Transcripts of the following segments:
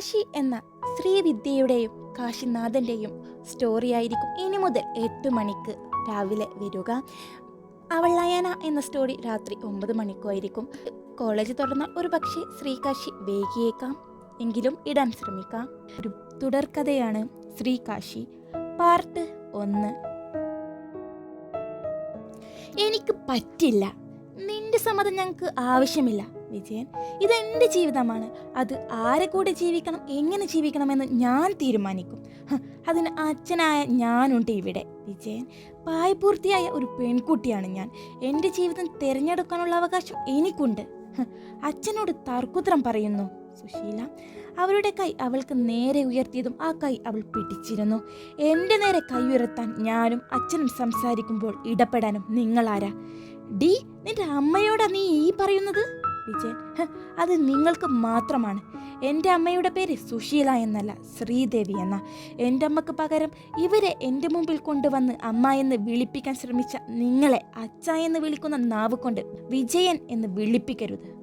കാശി എന്ന ശ്രീവിദ്യയുടെയും കാശിനാഥന്റെയും സ്റ്റോറി ആയിരിക്കും ഇനി മുതൽ എട്ട് മണിക്ക് രാവിലെ വരിക. അവളയന എന്ന സ്റ്റോറി രാത്രി ഒമ്പത് മണിക്കുമായിരിക്കും കോളേജ് തുറന്നാൽ ഒരു പക്ഷേ ശ്രീകാശി വേഗിയേക്കാം എങ്കിലും ഇടാൻ ശ്രമിക്കാം. ഒരു തുടർക്കഥയാണ് ശ്രീകാശി പാർട്ട് ഒന്ന്. എനിക്ക് പറ്റില്ല. നിന്റെ സമ്മതം ഞങ്ങൾക്ക് ആവശ്യമില്ല. വിജയൻ. ഇതെന്റെ ജീവിതമാണ്. അത് ആരെ കൂടെ ജീവിക്കണം എങ്ങനെ ജീവിക്കണമെന്ന് ഞാൻ തീരുമാനിക്കും. അതിന് അച്ഛനായ ഞാനുണ്ട് ഇവിടെ വിജയൻ. പ്രായപൂർത്തിയായ ഒരു പെൺകുട്ടിയാണ് ഞാൻ. എന്റെ ജീവിതം തിരഞ്ഞെടുക്കാനുള്ള അവകാശം എനിക്കുണ്ട്. അച്ഛനോട് തർക്കുത്തരം പറയുന്നു സുശീല. അവരുടെ കൈ അവൾക്ക് നേരെ ഉയർത്തിയതും ആ കൈ അവൾ പിടിച്ചിരുന്നു. എന്റെ നേരെ കൈ ഉയർത്താൻ ഞാനും അച്ഛനും സംസാരിക്കുമ്പോൾ ഇടപെടാനും നിങ്ങളാരാ? ഡി നിന്റെ അമ്മയോടാ നീ ഈ പറയുന്നത്? വിജയൻ അത് നിങ്ങൾക്ക് മാത്രമാണ്. എന്റെ അമ്മയുടെ പേര് സുശീല എന്നല്ല ശ്രീദേവി എന്ന. എന്റെ അമ്മയ്ക്ക് പകരം ഇവരെ എന്റെ മുമ്പിൽ കൊണ്ടുവന്ന് അമ്മ എന്ന് വിളിപ്പിക്കാൻ ശ്രമിച്ച നിങ്ങളെ അച്ഛ എന്ന് വിളിക്കുന്ന നാവ് കൊണ്ട് വിജയൻ എന്ന് വിളിപ്പിക്കരുത്.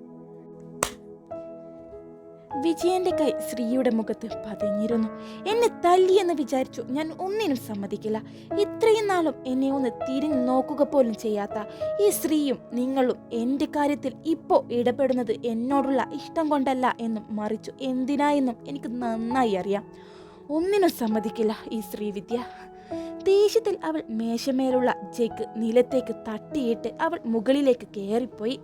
വിജയന്റെ കൈ ശ്രീയുടെ മുഖത്ത് പതഞ്ഞിരുന്നു. എന്നെ തല്ലിയെന്ന് വിചാരിച്ചു. ഞാൻ ഒന്നിനും സമ്മതിക്കില്ല. ഇത്രയും നാളും എന്നെ ഒന്ന് തിരിഞ്ഞു നോക്കുക പോലും ചെയ്യാത്ത ഈ സ്ത്രീയും നിങ്ങളും എന്റെ കാര്യത്തിൽ ഇപ്പോൾ ഇടപെടുന്നത് എന്നോടുള്ള ഇഷ്ടം കൊണ്ടല്ല എന്നും മറിച്ചു. എന്തിനായെന്നും എനിക്ക് നന്നായി അറിയാം. ഒന്നിനും സമ്മതിക്കില്ല ഈ ശ്രീവിദ്യ ദേഷ്യത്തിൽ അവൾ മേശമേലുള്ള ജെക്ക് നിലത്തേക്ക് തട്ടിയിട്ട് അവൾ മുകളിലേക്ക് കയറിപ്പോയി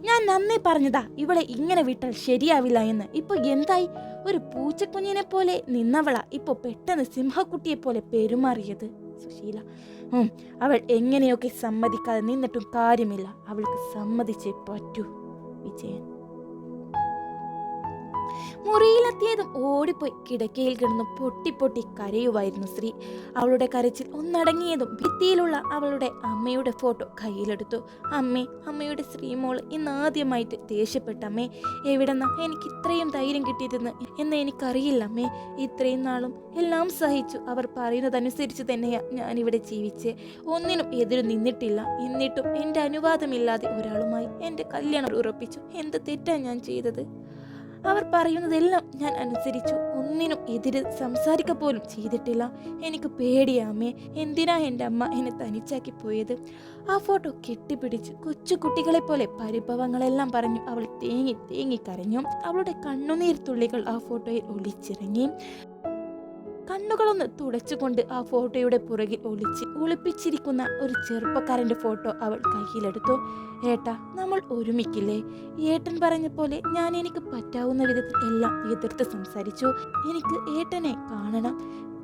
ഞാൻ നന്നേ പറഞ്ഞതാ ഇവളെ ഇങ്ങനെ വിട്ടാൽ ശരിയാവില്ല എന്ന്. ഇപ്പൊ എന്തായി? ഒരു പൂച്ചക്കുഞ്ഞിനെ പോലെ നിന്നവളാ ഇപ്പൊ പെട്ടെന്ന് സിംഹക്കുട്ടിയെ പോലെ പെരുമാറിയത്. സുശീല ഉം, അവൾ എങ്ങനെയൊക്കെ സമ്മതിക്കാതെ നിന്നിട്ടും കാര്യമില്ല. അവൾക്ക് സമ്മതിച്ചേ പറ്റൂ വിജയൻ. മുറിയിലെത്തിയതും ഓടിപ്പോയി. കിടക്കയിൽ കിടന്ന് പൊട്ടി പൊട്ടി കരയുമായിരുന്നു ശ്രീ. അവളുടെ കരച്ചിൽ ഒന്നടങ്ങിയതും ഭിത്തിയിലുള്ള അവളുടെ അമ്മയുടെ ഫോട്ടോ കയ്യിലെടുത്തു. അമ്മേ അമ്മയുടെ ശ്രീമോൾ ഇന്ന് ആദ്യമായിട്ട് ദേഷ്യപ്പെട്ട അമ്മേ. എവിടെന്നാ എനിക്ക് ഇത്രയും ധൈര്യം കിട്ടിയതെന്ന് എന്ന് എനിക്കറിയില്ല അമ്മേ. ഇത്രയും നാളും എല്ലാം സഹിച്ചു അവർ പറയുന്നതനുസരിച്ച് തന്നെയാ ഞാനിവിടെ ജീവിച്ച്. ഒന്നിനും എതിര് നിന്നിട്ടില്ല. എന്നിട്ടും എന്റെ അനുവാദമില്ലാതെ ഒരാളുമായി എന്റെ കല്യാണം ഉറപ്പിച്ചു. എന്ത് തെറ്റാണ് ഞാൻ ചെയ്തത്? അവർ പറയുന്നതെല്ലാം ഞാൻ അനുസരിച്ചു. ഒന്നിനും എതിരെ സംസാരിക്ക പോലും ചെയ്തിട്ടില്ല. എനിക്ക് പേടിയാമേ എന്തിനാ എന്റെ അമ്മ എന്നെ തനിച്ചാക്കി പോയത്? ആ ഫോട്ടോ കെട്ടിപ്പിടിച്ച് കൊച്ചു കുട്ടികളെ പോലെ പരിഭവങ്ങളെല്ലാം പറഞ്ഞു അവൾ തേങ്ങി തേങ്ങി കരഞ്ഞു. അവളുടെ കണ്ണുനീർ തുള്ളികൾ ആ ഫോട്ടോയിൽ ഒളിച്ചിറങ്ങി. കണ്ണുകളൊന്ന് തുടച്ചുകൊണ്ട് ആ ഫോട്ടോയുടെ പുറകിൽ ഒളിച്ച് ഒളിപ്പിച്ചിരിക്കുന്ന ഒരു ചെറുപ്പക്കാരന്റെ ഫോട്ടോ അവൾ കയ്യിലെടുത്തു. ഏട്ടാ നമ്മൾ ഒരുമിക്കില്ലേ? ഏട്ടൻ പറഞ്ഞ പോലെ ഞാൻ എനിക്ക് പറ്റാവുന്ന വിധത്തിൽ എല്ലാം എതിർത്ത് സംസാരിച്ചു. എനിക്ക് ഏട്ടനെ കാണണം.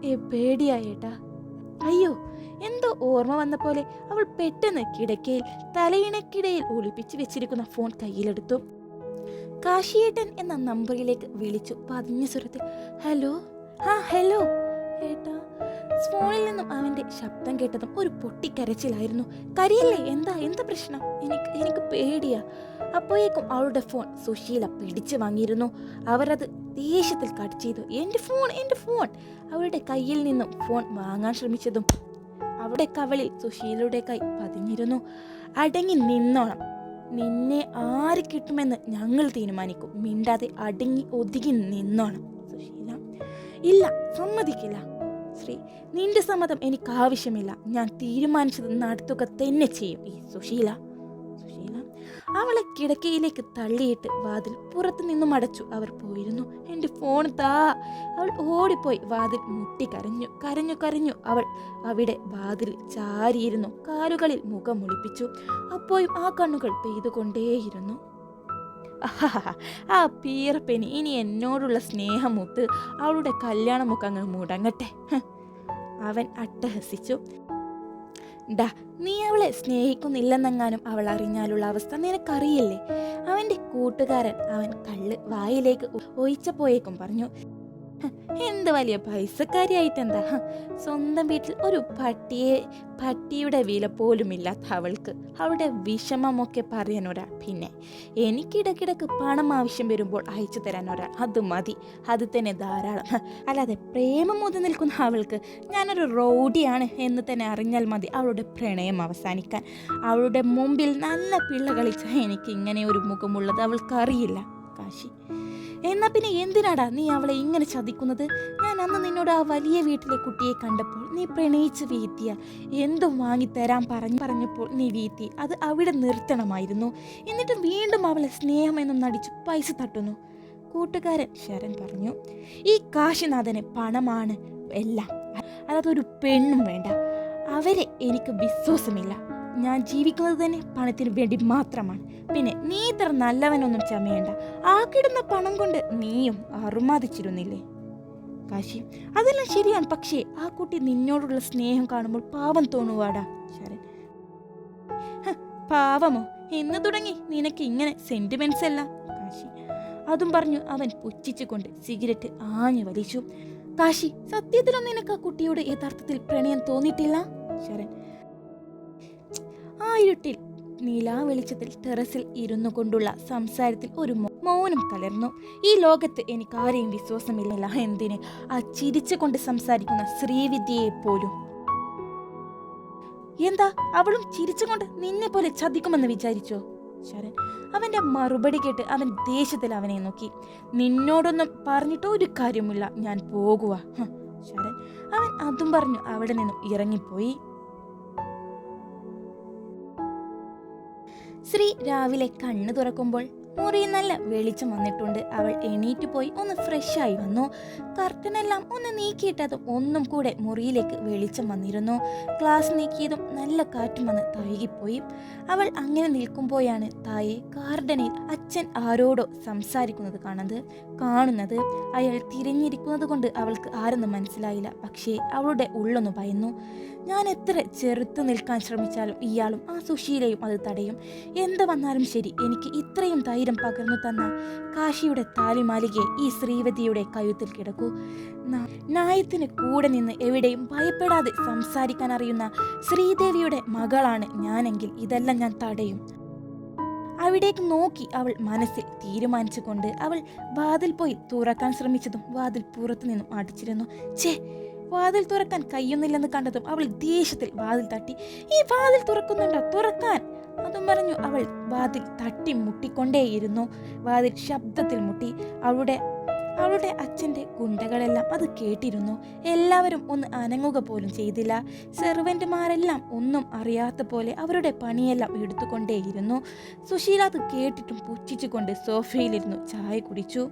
ഏ പേടിയാ ഏട്ടാ. അയ്യോ എന്തോ ഓർമ്മ വന്ന പോലെ അവൾ പെട്ടെന്ന് കിടക്കയിൽ തലയിണക്കിടയിൽ ഒളിപ്പിച്ചു വെച്ചിരിക്കുന്ന ഫോൺ കയ്യിലെടുത്തു. കാശിയേട്ടൻ എന്ന നമ്പറിലേക്ക് വിളിച്ചു. പതിഞ്ഞ സ്വരത്തിൽ ഹലോ? ആ ഹലോ? ഏട്ടാ? ഫോണിൽ നിന്നും അവന്റെ ശബ്ദം കേട്ടതും ഒരു പൊട്ടിക്കരച്ചിലായിരുന്നു. കരിയല്ലേ? എന്താ? എന്താ പ്രശ്നം? എനിക്ക് എനിക്ക് പേടിയാ. അപ്പോഴേക്കും അവളുടെ ഫോൺ സുശീല പിടിച്ചു വാങ്ങിയിരുന്നു. അവരത് ദേഷ്യത്തിൽ കട്ട് ചെയ്തു. എന്റെ ഫോൺ എന്റെ ഫോൺ. അവളുടെ കയ്യിൽ നിന്നും ഫോൺ വാങ്ങാൻ ശ്രമിച്ചതും അവളുടെ കവളിൽ സുശീലയുടെ കൈ പതിഞ്ഞിരുന്നു. അടങ്ങി നിന്നോണം. നിന്നെ ആര് കിട്ടുമെന്ന് ഞങ്ങൾ തീരുമാനിക്കും. മിണ്ടാതെ അടങ്ങി ഒതുങ്ങി നിന്നോണം. സുശീല ഇല്ല സമ്മതിക്കില്ല. ശ്രീ നിന്റെ സമ്മതം എനിക്ക് ആവശ്യമില്ല ഞാൻ തീരുമാനിച്ചത് നടത്തുക തന്നെ ചെയ്യും. ഈ സുശീല സുശീല അവളെ കിടക്കയിലേക്ക് തള്ളിയിട്ട് വാതിൽ പുറത്തു നിന്നും അടച്ചു. അവർ പോയിരുന്നു. എന്റെ ഫോൺ താ. അവൾ ഓടിപ്പോയി. വാതിൽ മുട്ടി കരഞ്ഞു കരഞ്ഞു കരഞ്ഞു. അവൾ അവിടെ വാതിൽ ചാരിയിരുന്നു. കാലുകളിൽ മുഖം ഒളിപ്പിച്ചു അപ്പോഴും ആ കണ്ണുകൾ പെയ്തുകൊണ്ടേയിരുന്നു. ആ പീറപ്പനി ഇനി എന്നോടുള്ള സ്നേഹമൂത്ത് അവളുടെ കല്യാണമൊക്കെ അങ്ങ് മുടങ്ങട്ടെ. അവൻ അട്ടഹസിച്ചു. ഡാ നീ അവളെ സ്നേഹിക്കുന്നില്ലെന്നെങ്ങാനും അവൾ അറിഞ്ഞാലുള്ള അവസ്ഥ നിനക്കറിയില്ലേ? അവന്റെ കൂട്ടുകാരൻ അവൻ കള്ള് വായിലേക്ക് ഒഴിച്ചപ്പോയേക്കും പറഞ്ഞു. "ഹ്, എന്ത് വലിയ പൈസക്കാരിയായിട്ടെന്താ? സ്വന്തം വീട്ടിൽ ഒരു പട്ടിയെ പട്ടിയുടെ വില പോലും ഇല്ലാത്ത അവൾക്ക്. അവളുടെ വിഷമമൊക്കെ പറയാൻ ഒരാൾ പിന്നെ എനിക്കിടക്കിടക്ക് പണം ആവശ്യം വരുമ്പോൾ അയച്ചു തരാൻ ഒരാൾ അത് മതി. അത് തന്നെ ധാരാളം. അല്ലാതെ പ്രേമം മുതൽ നിൽക്കുന്ന അവൾക്ക് ഞാനൊരു റോഡിയാണ് എന്ന് തന്നെ അറിഞ്ഞാൽ മതി അവളുടെ പ്രണയം അവസാനിക്കാൻ. അവളുടെ മുമ്പിൽ നല്ല പിള്ള കളിച്ച എനിക്ക് ഇങ്ങനെ ഒരു മുഖമുള്ളത് അവൾക്കറിയില്ല. കാശി. എന്നാ പിന്നെ എന്തിനാടാ നീ അവളെ ഇങ്ങനെ ചതിക്കുന്നത്? ഞാൻ അന്ന് നിന്നോട് ആ വലിയ വീട്ടിലെ കുട്ടിയെ കണ്ടപ്പോൾ നീ പ്രണയിച്ച് വീത്തിയ എന്തും വാങ്ങിത്തരാൻ പറഞ്ഞു പറഞ്ഞപ്പോൾ നീ വീത്തി അത് അവിടെ നിർത്തണമായിരുന്നു. എന്നിട്ട് വീണ്ടും അവളെ സ്നേഹമെന്നും നടിച്ചു പൈസ തട്ടുന്നു. കൂട്ടുകാരൻ ശരൺ പറഞ്ഞു ഈ കാശിനാഥന് പണമാണ് എല്ലാം. അതൊരു പെണ്ണും വേണ്ട. അവരെ എനിക്ക് വിശ്വാസമില്ല. ഞാൻ ജീവിക്കുന്നത് തന്നെ പണത്തിന് വേണ്ടി മാത്രമാണ്. പിന്നെ നീ ഇത്ര നല്ലവനൊന്നും ചമയണ്ട. ആ കിടുന്ന പണം കൊണ്ട് നീയും അറുമാദിച്ചിരുന്നില്ലേ കാശി അതെല്ലാം ശരിയാണ്. പക്ഷേ ആ കുട്ടി നിന്നോടുള്ള സ്നേഹം കാണുമ്പോൾ പാവം തോന്നുവാടാ ശരൻ പാവമോ? എന്ന് തുടങ്ങി. നിനക്ക് ഇങ്ങനെ സെന്റിമെന്റ്സ് അല്ല കാശി അതും പറഞ്ഞു അവൻ പുച്ഛിച്ചുകൊണ്ട് സിഗരറ്റ് ആഞ്ഞു വലിച്ചു. കാശി സത്യത്തിലും നിനക്ക് ആ കുട്ടിയോട് യഥാർത്ഥത്തിൽ പ്രണയം തോന്നിയിട്ടില്ല? ശരൺ ഇരുട്ടിൽ നീലാ വെളിച്ചത്തിൽ ടെറസിൽ ഇരുന്നു കൊണ്ടുള്ള സംസാരത്തിൽ ഒരു മൗനം കലർന്നു. ഈ ലോകത്ത് എനിക്ക് ആരെയും വിശ്വാസമില്ല. എന്തിന്? ആ ചിരിച്ചുകൊണ്ട് സംസാരിക്കുന്ന ശ്രീവിദ്യയെ പോലും. എന്താ? അവളും ചിരിച്ചുകൊണ്ട് നിന്നെ പോലെ ചതിക്കുമെന്ന് വിചാരിച്ചോ? ശരൺ മറുപടി കേട്ട് അവൻ ദേഷ്യത്തിൽ അവനെ നോക്കി. നിന്നോടൊന്നും പറഞ്ഞിട്ട് ഒരു കാര്യമില്ല ഞാൻ പോകുക ശരൺ അവൻ അതും പറഞ്ഞു. അവിടെ നിന്നും ഇറങ്ങിപ്പോയി. ശ്രീ രാവിലെ കണ്ണു തുറക്കുമ്പോൾ മുറി നല്ല വെളിച്ചം വന്നിട്ടുണ്ട്. അവൾ എണീറ്റ് പോയി ഒന്ന് ഫ്രഷ് ആയി വന്നു. കർട്ടനെല്ലാം ഒന്ന് നീക്കിയിട്ടതും ഒന്നും കൂടെ മുറിയിലേക്ക് വെളിച്ചം വന്നിരുന്നു. ഗ്ലാസ് നീക്കിയതും നല്ല കാറ്റും വന്ന് തഴുകിപ്പോയി. അവൾ അങ്ങനെ നിൽക്കുമ്പോഴാണ് തായെ ഗാർഡനിൽ അച്ഛൻ ആരോടോ സംസാരിക്കുന്നത് കാണുന്നത് കാണുന്നത്. അയാൾ തിരിഞ്ഞിരിക്കുന്നത് കൊണ്ട് അവൾക്ക് ആരെന്ന് മനസ്സിലായില്ല. പക്ഷേ അവളുടെ ഉള്ളൊന്ന് ഭയന്നു. ഞാൻ എത്ര ചെറുത്തു നിൽക്കാൻ ശ്രമിച്ചാലും ഇയാളും ആ സുശീലയും അത് തടയും. എന്ത് വന്നാലും ശരി എനിക്ക് ഇത്രയും ധൈര്യം പകർന്നു തന്ന കാശിയുടെ താലിമാലികയെ ഈ ശ്രീവതിയുടെ കഴുത്തിൽ കിടക്കൂ. നായത്തിന് കൂടെ നിന്ന് എവിടെയും ഭയപ്പെടാതെ സംസാരിക്കാൻ അറിയുന്ന ശ്രീദേവിയുടെ മകളാണ് ഞാനെങ്കിൽ ഇതെല്ലാം ഞാൻ തടയും. അവിടേക്ക് നോക്കി അവൾ മനസ്സിൽ തീരുമാനിച്ചുകൊണ്ട് അവൾ വാതിൽ പോയി തുറക്കാൻ ശ്രമിച്ചതും വാതിൽ പുറത്തു നിന്നും അടിച്ചിരുന്നു. ചേ വാതിൽ തുറക്കാൻ കഴിയുന്നില്ലെന്ന് കണ്ടതും അവൾ ദേഷ്യത്തിൽ വാതിൽ തട്ടി. ഈ വാതിൽ തുറക്കുന്നുണ്ടോ? തുറക്കാൻ. അതും പറഞ്ഞു അവൾ വാതിൽ തട്ടി മുട്ടിക്കൊണ്ടേയിരുന്നു. വാതിൽ ശബ്ദത്തിൽ മുട്ടി. അവളുടെ അവളുടെ അച്ഛന്റെ ഗുണ്ടകളെല്ലാം അത് കേട്ടിരുന്നു. എല്ലാവരും ഒന്ന് അനങ്ങുക പോലും ചെയ്തില്ല. സെർവന്റുമാരെല്ലാം ഒന്നും അറിയാത്ത പോലെ അവരുടെ പണിയെല്ലാം എടുത്തുകൊണ്ടേയിരുന്നു. സുശീല അത് കേട്ടിട്ടും പുച്ഛിച്ചുകൊണ്ട് സോഫയിലിരുന്നു ചായ കുടിച്ചു.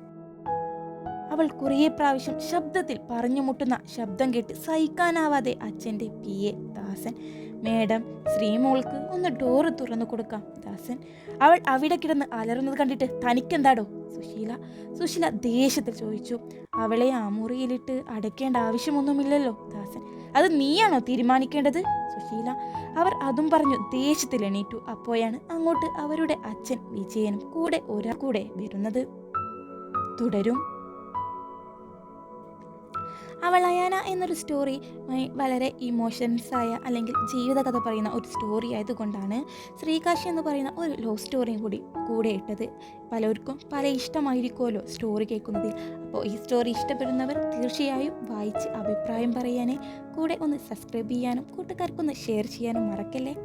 അവൾ കുറേ പ്രാവശ്യം ശബ്ദത്തിൽ പറഞ്ഞു മുട്ടുന്ന ശബ്ദം കേട്ട് സഹിക്കാനാവാതെ അച്ഛന്റെ പി. എ. ദാസൻ മേഡം ശ്രീമോൾക്ക് ഒന്ന് ഡോറ് തുറന്നു കൊടുക്കാം ദാസൻ. അവൾ അവിടെ കിടന്ന് അലറുന്നത് കണ്ടിട്ട് തനിക്കെന്താടോ? സുശീല സുശീല ദേഷ്യത്തിൽ ചോദിച്ചു. അവളെ ആ മുറിയിലിട്ട് അടയ്ക്കേണ്ട ആവശ്യമൊന്നുമില്ലല്ലോ ദാസൻ. അത് നീയാണോ തീരുമാനിക്കേണ്ടത്? സുശീല അവർ അതും പറഞ്ഞു ദേഷ്യത്തിൽ എണീറ്റു. അപ്പോഴാണ് അങ്ങോട്ട് അവരുടെ അച്ഛൻ വിജയനും കൂടെ ഒരാൾ കൂടെ വരുന്നത്. തുടരും. അവൾ അയാന എന്നൊരു സ്റ്റോറി വളരെ ഇമോഷൻസ് ആയ അല്ലെങ്കിൽ ജീവിതകഥ പറയുന്ന ഒരു സ്റ്റോറി ആയതുകൊണ്ടാണ് ശ്രീകാശി എന്ന് പറയുന്ന ഒരു ലവ് സ്റ്റോറിയും കൂടി കൂടെ ഇട്ടത്. പലർക്കും പല ഇഷ്ടമായിരിക്കുമല്ലോ സ്റ്റോറി കേൾക്കുന്നതിൽ. അപ്പോൾ ഈ സ്റ്റോറി ഇഷ്ടപ്പെടുന്നവർ തീർച്ചയായും വായിച്ച് അഭിപ്രായം പറയാനേ. കൂടെ ഒന്ന് സബ്സ്ക്രൈബ് ചെയ്യാനും കൂട്ടുകാർക്കൊന്ന് ഷെയർ ചെയ്യാനും മറക്കല്ലേ?